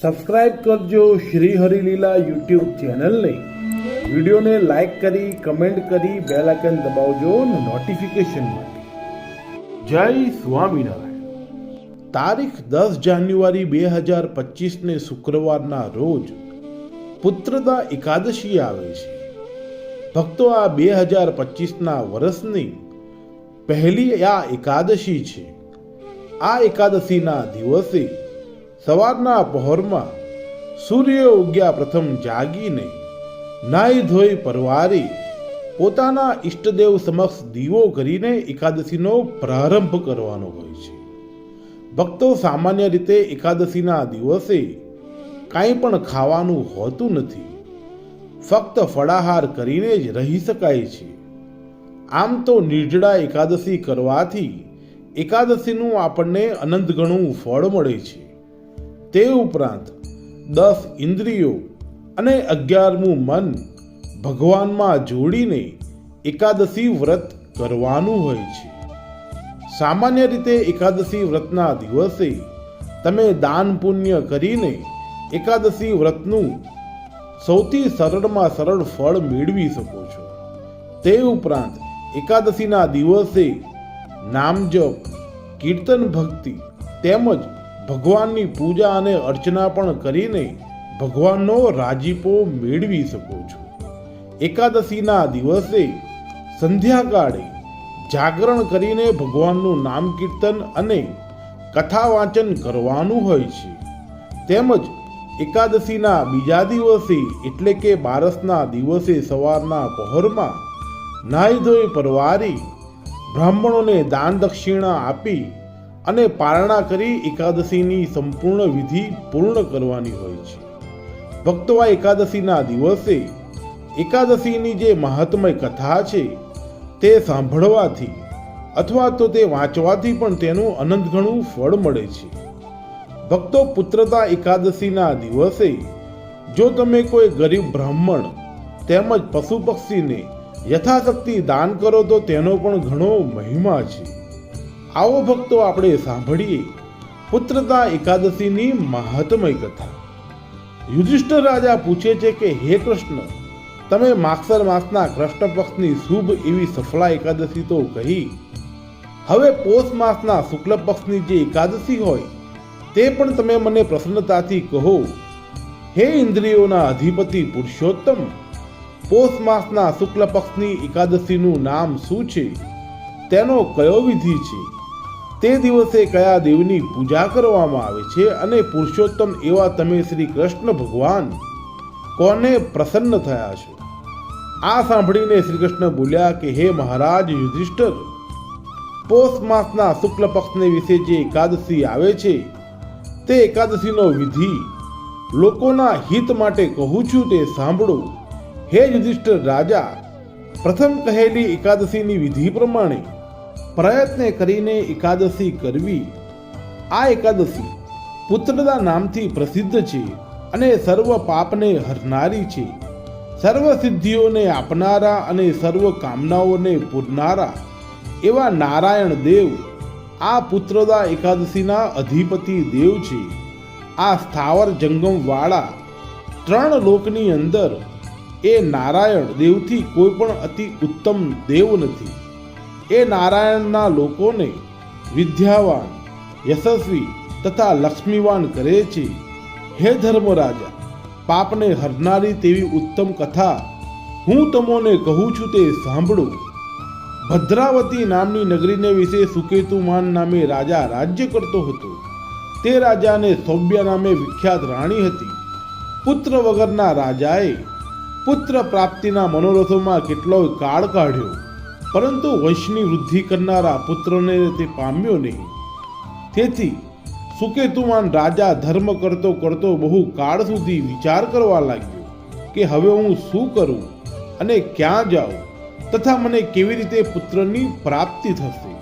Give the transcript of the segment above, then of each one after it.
Subscribe કરજો Shri Harileela YouTube ચેનલને. વિડીયોને લાઇક કરી, કમેન્ટ કરી, બેલ આઇકન દબાવજો નોટિફિકેશન માટે. જય સ્વામિનારાયણ. તારીખ દસ જાન્યુઆરી બે હજાર પચીસને શુક્રવારના રોજ પુત્રદા એકાદશી આવે છે. ભક્તો આ બે હજાર પચીસના વર્ષની પહેલી આ એકાદશી છે. આ એકાદશીના દિવસે સવારના પહોરમાં સૂર્ય ઉગ્યા પ્રથમ જાગીને નાઈ ધોઈ પરવારી પોતાના ઈષ્ટદેવ સમક્ષ દીવો કરીને એકાદશીનો પ્રારંભ કરવાનો હોય છે. ભક્તો સામાન્ય રીતે એકાદશીના દિવસે કાંઈ પણ ખાવાનું હોતું નથી. ફક્ત ફળાહાર કરીને જ રહી શકાય છે. આમ તો નિર્જળા એકાદશી કરવાથી એકાદશીનું આપણને અનંત ગણું ફળ મળે છે. તે ઉપરાંત દસ ઇન્દ્રિયો અને અગિયારમું મન ભગવાનમાં જોડીને એકાદશી વ્રત કરવાનું હોય છે. સામાન્ય રીતે એકાદશી વ્રતના દિવસે તમે દાન પુણ્ય કરીને એકાદશી વ્રતનું સૌથી સરળમાં સરળ ફળ મેળવી શકો છો. તે ઉપરાંત એકાદશીના દિવસે નામ જપ કીર્તન ભક્તિ તેમજ ભગવાનની પૂજા અને અર્ચના પણ કરીને ભગવાનનો રાજીપો મેળવી શકો છો. એકાદશીના દિવસે સંધ્યાકાળે જાગરણ કરીને ભગવાનનું નામ કીર્તન અને કથા વાંચન કરવાનું હોય છે. તેમજ એકાદશીના બીજા દિવસે એટલે કે બારસના દિવસે સવારના પહોરમાં નાહી ધોઈ પરવારી બ્રાહ્મણોને દાન દક્ષિણા આપી અને પારણા કરી એકાદશીની સંપૂર્ણ વિધિ પૂર્ણ કરવાની હોય છે. ભક્તો આ એકાદશીના દિવસે એકાદશીની જે મહાત્મય કથા છે તે સાંભળવાથી અથવા તો તે વાંચવાથી પણ તેનું અનંત ઘણું ફળ મળે છે. ભક્તો પુત્રતા એકાદશીના દિવસે જો તમે કોઈ ગરીબ બ્રાહ્મણ તેમજ પશુ પક્ષીને યથાશક્તિ દાન કરો તો તેનો પણ ઘણો મહિમા છે. આવો ભક્તો આપણે સાંભળીએ પુત્રતા એકાદશીની મહાત્મય કથા. યુધિષ્ઠિર રાજા પૂછે છે કે, હે કૃષ્ણ, તમે માક્ષર માસના કૃષ્ણ પક્ષની શુભ એવી સફળા એકાદશી તો કહી. હવે પોષ માસના શુક્લ પક્ષની જે એકાદશી હોય, તે પણ તમે મને પ્રસન્નતાથી કહો. હે ઇન્દ્રિયોના અધિપતિ પુરુષોત્તમ, પોષ માસના શુક્લ પક્ષની એકાદશીનું નામ શું છે? તેનો કયો વિધિ છે? તે દિવસે કયા દેવની પૂજા કરવામાં આવે છે અને પુરુષોત્તમ એવા તમે શ્રી કૃષ્ણ ભગવાન કોને પ્રસન્ન થયા છો? આ સાંભળીને શ્રી કૃષ્ણ બોલ્યા કે, હે મહારાજ યુધિષ્ઠર, પોષ માસના શુક્લ પક્ષને વિશે જે એકાદશી આવે છે, તે એકાદશીનો વિધિ લોકોના હિત માટે કહું છું તે સાંભળો. હે યુધિષ્ઠર રાજા, પ્રથમ કહેલી એકાદશીની વિધિ પ્રમાણે પ્રયત્ન કરીને એકાદશી કરવી. આ એકાદશી પુત્રદા નામથી પ્રસિદ્ધ છે અને સર્વ પાપને હરનારી છે. સર્વ સિદ્ધિઓને આપનારા અને સર્વ કામનાઓને પૂરનારા એવા નારાયણ દેવ આ પુત્રદા એકાદશીના અધિપતિ દેવ છે. આ સ્થાવર જંગમવાળા ત્રણ લોકની અંદર એ નારાયણ દેવથી કોઈ પણ અતિ ઉત્તમ દેવ નથી. એ નારાયણના લોકોને વિદ્યાવાન, યશસ્વી તથા લક્ષ્મીવાન કરે છે. હે ધર્મરાજા, પાપને હરનારી તેવી ઉત્તમ કથા હું તમોને કહું છું તે સાંભળો. ભદ્રાવતી નામની નગરીને વિશે સુકેતુમાન નામે રાજા રાજ્ય કરતો હતો. તે રાજાને સૌબ્યા નામે વિખ્યાત રાણી હતી. પુત્ર વગરના રાજાએ પુત્ર પ્રાપ્તિના મનોરથોમાં કેટલોય કાળ કાઢ્યો. પરંતુ વંશની વૃદ્ધિ કરનારા પુત્રને તે પામ્યો નહીં. તેથી સુકેતુમાન રાજા ધર્મ કરતો કરતો બહુ કાળ સુધી વિચાર કરવા લાગ્યો કે હવે હું શું કરું અને ક્યાં જાઉં તથા મને કેવી રીતે પુત્રની પ્રાપ્તિ થશે.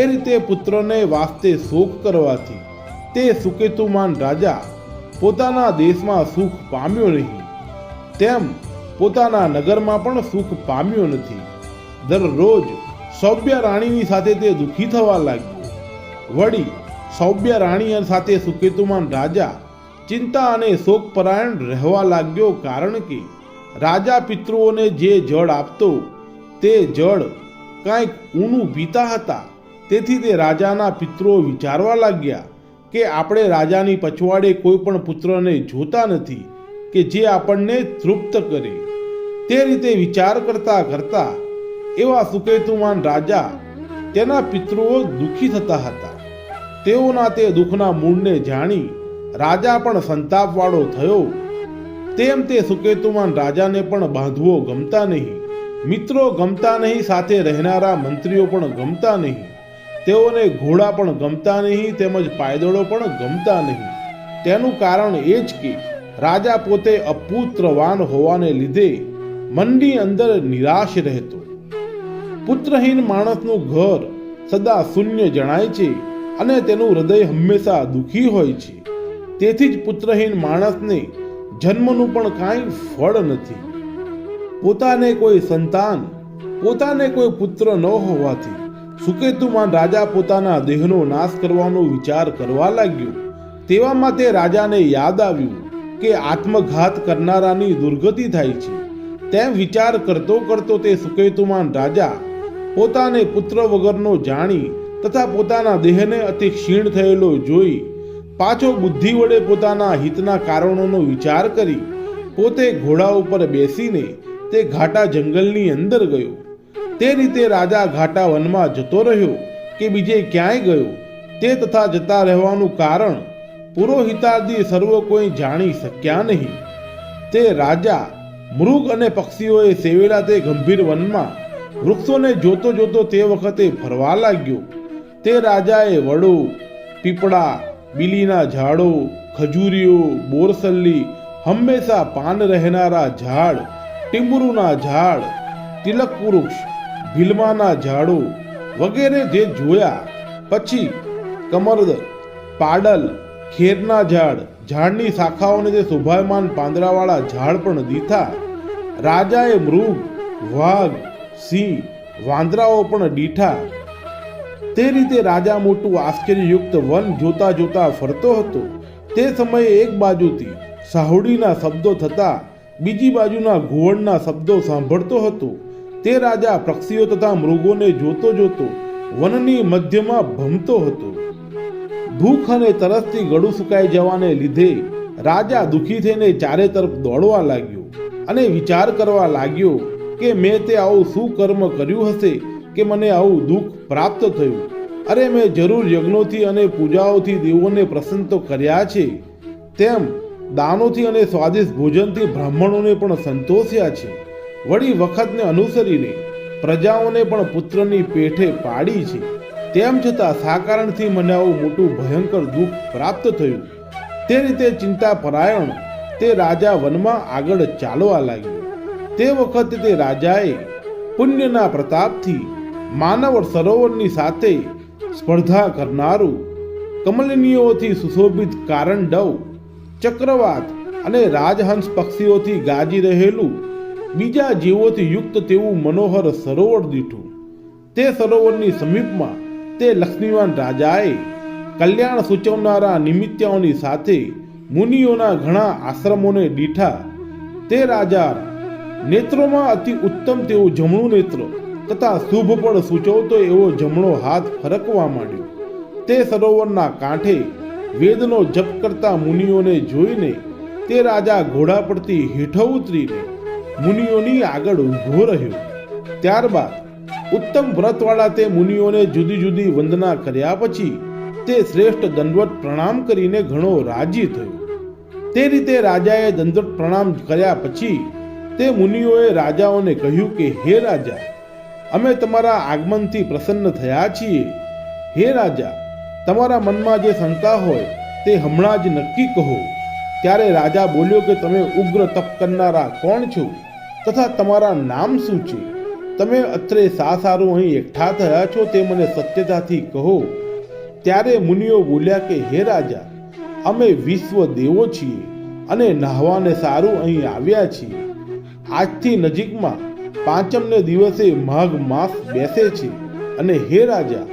એ રીતે પુત્રને વાસ્તે શોક કરવાથી તે સુકેતુમાન રાજા પોતાના દેશમાં સુખ પામ્યો નહીં. તેમ પોતાના નગરમાં પણ સુખ પામ્યો નથી. દરરોજ સૌભ્ય રાણીની સાથે તે દુઃખી થવા લાગ્યો. વળી સૌભ્ય રાણી સાથે સુકેતુમાન રાજા ચિંતા અને શોકપરાયણ રહેવા લાગ્યો કારણ કે રાજા પિતૃઓને જે જળ આપતો, તે જળ કાંઈક ઊનું પીતા હતા. તેથી તે રાજાના પિતૃઓ વિચારવા લાગ્યા કે આપણે રાજાની પછવાડે કોઈ પણ પુત્રને જોતા નથી કે જે આપણને તૃપ્ત કરે. તે રીતે વિચાર કરતા કરતા એવા સુકેતુમાન રાજા તેના પિતૃઓ દુઃખી થતા હતા. તેઓના તે દુઃખના મૂળને જાણી રાજા પણ સંતાપવાળો થયો. તેમ તે સુકેતુમાન રાજાને પણ બાંધવો ગમતા નહીં. મિત્રો ગમતા નહીં, સાથે રહેનારા મંત્રીઓ પણ ગમતા નહીં. તેઓને ઘોડા પણ ગમતા નહીં, તેમજ પાયદળો પણ ગમતા નહીં. તેનું કારણ એ જ કે રાજા પોતે અપુત્રવાન હોવાને લીધે મનની અંદર નિરાશ રહેતો. પુત્રહીન માણસનું ઘર સદા શૂન્ય જણાય છે અને તેનું હૃદય હંમેશા દુઃખી હોય છે. તેથી જ પુત્રહીન માણસને જન્મનું પણ કાંઈ ફળ નથી. પોતાને કોઈ સંતાન, પોતાને કોઈ પુત્ર ન હોવાથી સુકેતુમાન રાજા પોતાના દેહનો નાશ કરવાનો વિચાર કરવા લાગ્યો. તેવામાં તે રાજાને યાદ આવ્યું કે આત્મઘાત કરનારાની દુર્ગતિ થાય છે. તેમ વિચાર કરતો કરતો તે સુકેતુમાન રાજા પોતાને પુત્ર વગરનો જાણી તથા પોતાના દેહને અતિ ક્ષીણ થયેલો જોઈ પાછો બુદ્ધિ વડે પોતાના હિતના કારણોનો વિચાર કરી પોતે ઘોડા ઉપર બેસીને તે ઘાટા જંગલની અંદર ગયો. તે રીતે રાજા ઘાટા વનમાં જતો રહ્યો કે બીજે ક્યાંય ગયો. તે તથા જતા રહેવાનું કારણ પુરોહિતાદી સર્વ કોઈ જાણી શક્યા નહીં. તે રાજા, મૃગ અને પક્ષીઓએ સેવેલા તે ગંભીર વનમાં વૃક્ષોને જોતો જોતો તે વખતે ફરવા લાગ્યો. તે રાજાએ વડો, પીપળા, બીલીના ઝાડો, ખજૂરીઓ, બોરસલ્લી, હંમેશા પાન રહેનારા ઝાડ ટીંબુરુના ઝાડ, તિલક વૃક્ષ ભીલમાના ઝાડો વગેરે જે જોયા. પછી કમરદ, પાડલ, ખેરના ઝાડ, ઝાડની શાખાઓને જે શોભાયમાન પાંદડાવાળા ઝાડ પણ દીધા. રાજાએ મૃગ, વાઘ સિંહ, વાંદરાઓ પણ દીઠા. તે રીતે રાજા મોટું આશ્ચર્યયુક્ત વન જોતા જોતા ફરતો હતો. તે સમયે એક બાજુથી સાહુડીના શબ્દો થતા બીજી બાજુના ઘુવડના શબ્દો સાંભળતો હતો. તે રાજા પક્ષીઓ તથા મૃગોને જોતો જોતો વનની મધ્યમાં ભમતો હતો. ભૂખ અને તરસથી ગળું સુકાઈ જવાને લીધે રાજા દુઃખી થઈને ચારે તરફ દોડવા લાગ્યો અને વિચાર કરવા લાગ્યો કે મેં તે આવું શું કર્મ કર્યું હશે કે મને આવું દુઃખ પ્રાપ્ત થયું? અરે મેં જરૂર યજ્ઞોથી અને પૂજાઓથી દેવોને પ્રસન્ન તો કર્યા છે. તેમ દાનોથી અને સ્વાદિષ્ટ ભોજનથી બ્રાહ્મણોને પણ સંતોષ્યા છે. વળી વખતને અનુસરીને પ્રજાઓને પણ પુત્રની પેઠે પાડી છે. તેમ છતાં સાકારણથી મને આવું મોટું ભયંકર દુઃખ પ્રાપ્ત થયું. તે રીતે ચિંતા પરાયણ તે રાજા વનમાં આગળ ચાલવા લાગ્યો. તે વખતે તે રાજાએ પુણ્યના પ્રતાપથી માનવ સરોવરની સાથે સ્પર્ધા કરનારું કમલનીઓથી સુશોભિત કારણ ડવ, ચક્રવાત અને રાજહંસ પક્ષીઓથી ગાજી રહેલું બીજા જીવોથી યુક્ત તેવું મનોહર સરોવર દીઠું. તે સરોવરની સમીપમાં તે લક્ષ્મીવાન રાજાએ કલ્યાણ સૂચવનારા નિમિત્યાઓની સાથે મુનિઓના ઘણા આશ્રમોને દીઠા તે રાજા નેત્રોમાં અતિ ઉત્તમ તેવું જમણું નેત્ર તથા શુભ પણ સૂચવતો એવો જમણો હાથ ફરકવા માંડ્યો. તે સરોવરના કાંઠે વેદનો જપ કરતા મુનિઓને જોઈને તે રાજા ઘોડા પરથી હેઠો ઉતરીને મુનિઓની આગળ ઊભો રહ્યો. ત્યારબાદ ઉત્તમ વ્રતવાળા તે મુનિઓને જુદી જુદી વંદના કર્યા પછી તે શ્રેષ્ઠ દંડવત પ્રણામ કરીને ઘણો રાજી થયો. તે રીતે રાજાએ દંડવત પ્રણામ કર્યા પછી તે મુનિઓએ રાજાઓને કહ્યું કે, હે રાજા, અમે તમારા આગમનથી પ્રસન્ન થયા છીએ. હે રાજા, તમારા મનમાં જે શંકા હોય તે હમણાં જ નક્કી કહો. ત્યારે રાજા બોલ્યો કે, તમે ઉગ્ર તપ કરનારા કોણ છો? તથા તમારા નામ શું છે? તમે અત્રે સા સારું અહીં એકઠા થયા છો તે મને સત્યતાથી કહો. ત્યારે મુનિઓ બોલ્યા કે, હે રાજા, અમે વિશ્વ દેવો છીએ અને નહાવાને સારું અહીં આવ્યા છીએ. આજથી નજીકમાં પાંચમને દિવસે માઘ માસ બેસે છે અને હે રાજા,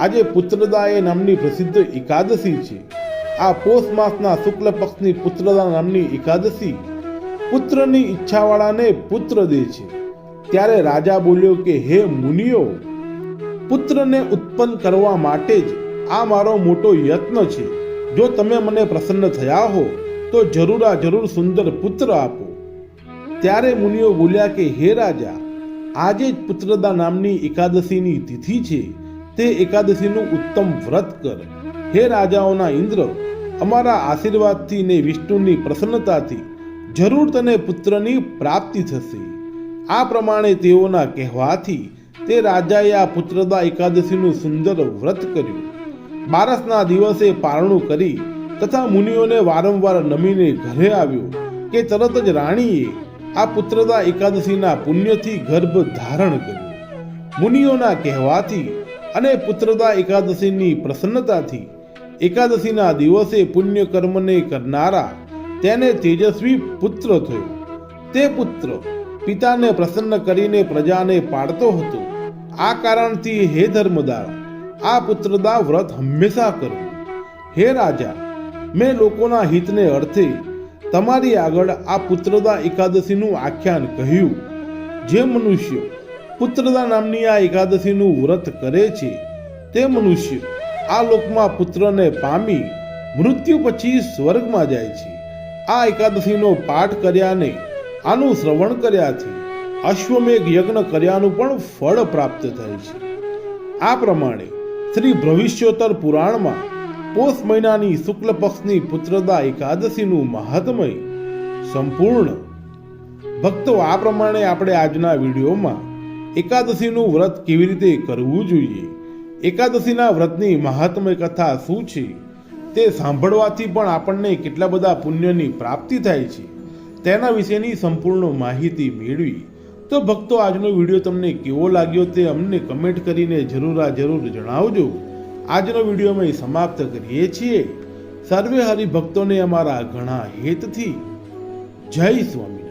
આજે પુત્રદાય નામની પ્રસિદ્ધ એકાદશી છે. આ પોષ માસના શુક્લ પક્ષની પુત્રદા નામની એકાદશી પુત્રની ઈચ્છાવાળાને પુત્ર દે છે. ત્યારે રાજા બોલ્યો કે, હે મુનિઓ, પુત્રને ઉત્પન્ન કરવા માટે જ આ મારો મોટો યત્ન છે. જો તમે મને પ્રસન્ન થયા હો, તો જરૂર જરૂર સુંદર પુત્ર આપો. ત્યારે મુનિઓ બોલ્યા કે, હે રાજા, આજે જ પુત્રદા નામની એકાદશીની તિથિ છે. તે એકાદશીનું ઉત્તમ વ્રત કર. હે રાજાઓના ઇન્દ્ર, અમારા આશીર્વાદથી ને વિષ્ણુની પ્રસન્નતાથી જરૂર તને પુત્રની પ્રાપ્તિ થશે. આ પ્રમાણે તેઓના કહેવાથી તે રાજાએ આ પુત્રદા એકાદશીનું સુંદર વ્રત કર્યું. બારસના દિવસે પારણું કરી તથા મુનિઓને વારંવાર નમીને ઘરે આવ્યો કે તરત જ રાણીએ આ પુત્રદા એકાદશીના પુણ્યથી ગર્ભ ધારણ કર્યું. મુનિઓના કહેવાથી અને પુત્રદા એકાદશીની પ્રસન્નતાથી એકાદશીના દિવસે પુણ્ય કર્મને કરનારા તેને તેજસ્વી પુત્ર થયો. તે પુત્ર પિતાને પ્રસન્ન કરીને પ્રજાને પાડતો હતો. આ કારણથી હે ધર્મદા આ પુત્રદા વ્રત હંમેશા કરવું હે રાજા, મેં લોકોના હિતને અર્થે તમારી આગળ આ પુત્રદા એકાદશીનું આખ્યાન કહ્યું. જે મનુષ્ય પુત્રદા નામની આ એકાદશીનું વ્રત કરે છે, તે મનુષ્ય આ લોકમાં પુત્રને પામી મૃત્યુ પછી સ્વર્ગમાં જાય છે. આ એકાદશીનો પાઠ કર્યાને આનું શ્રવણ કર્યાથી અશ્વમેઘ યજ્ઞ કર્યાનું પણ ફળ પ્રાપ્ત થાય છે. આ પ્રમાણે શ્રી ભવિષ્યોત્તર પુરાણમાં પોષ મહિનાની શુક્લ પક્ષની પુત્રદા એકાદશીનું મહાત્મય સંપૂર્ણ. ભક્તો, આ પ્રમાણે આપણે આજના વિડીયોમાં એકાદશીનું વ્રત કેવી રીતે કરવું જોઈએ? એકાદશીના વ્રતની મહાત્મય કથા શું છે? તે સાંભળવાથી પણ આપણને કેટલા બધા પુણ્યની પ્રાપ્તિ થાય છે, તેના વિશેની સંપૂર્ણ માહિતી મેળવી. તો ભક્તો, આજનો વીડિયો તમને કેવો લાગ્યો તે અમને કમેન્ટ કરીને જરૂર આ જરૂર જણાવજો. આજનો વીડિયો અમે સમાપ્ત કરીએ છીએ. સર્વે હરિભક્તોને અમારા ઘણા હેતથી જય સ્વામી.